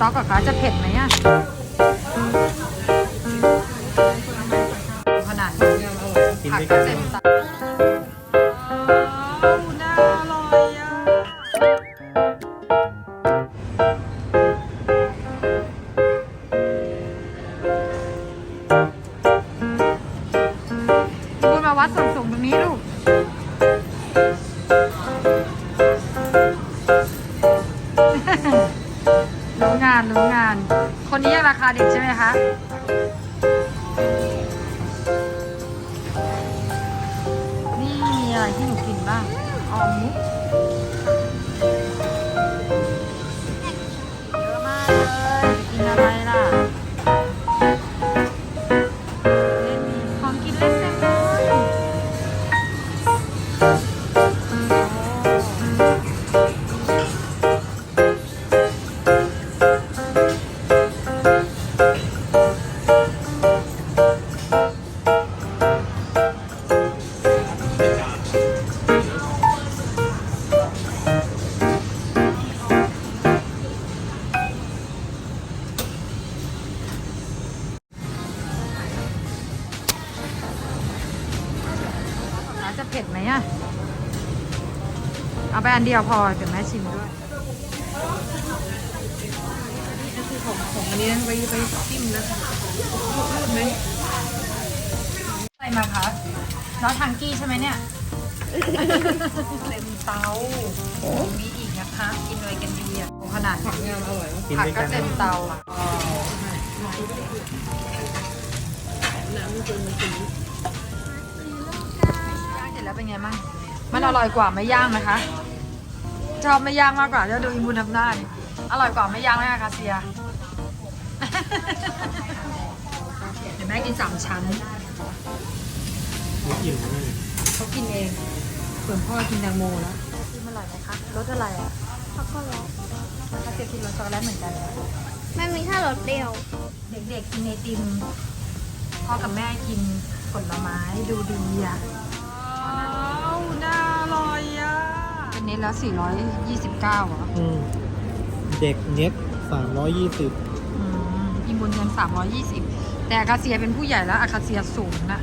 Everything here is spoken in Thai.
ต๊อกกับคะจะเผ็ดไหมอะขนาดนี้กินผักด้วยก็กันเต็มตักว้าวน่าอร่อยอะคุณมาวัดส่วนสูงตรงนี้ลูก รู้งานรู้งาน คนนี้ยังราคาเด็กใช่ไหมคะนี่มีอะไรที่หนูกินบ้างออมมุก จะเผ็ดไหมอะเอาไปอันเดียวพอเดี๋ยวแม่ชิมด้วยของของอันนี้ไว้ไว้จิ้มนะคะรูดไหมอะไรมาคะน้อทังกี้ใช่ไหมเนี่ย เต็มเตามีอีกนะคะ กินอะไรกันดีอะขนาดผักงามอร่อยผักก็เต็มเตาอะน้ำมันเป็นสี เป็นไงบ้างมันอร่อยกว่าไม่ย่างนะคะ ชอบไม่ย่างมากกว่าจะดูอิมูนทำหน้าดิอร่อยกว่าไม่ย่างไหมคะคาเซียเดี๋ยวแม่กินสามชั้นไม่กินนะนี่เขากินเองส่วนพ่อกินแตงโมแล้วกินอร่อยไหมคะรสอะไรอะช็อกโกแลตคาเซียกินรสช็อกโกแลตเหมือนกันเหรอมันมีแค่รสเดียว เด็กๆกินไอติมพ่อกับแม่กินผลไม้ดูดีอะว้าวน่าอร่อยอะเป็นเน็ตแล้ว 429เหรออืมเด็กเน็ตสามร้อยยี่สิบอืมอิมบุญเงิน320 แต่อาคาเซียเป็นผู้ใหญ่แล้วอาคาเซียสูงนะ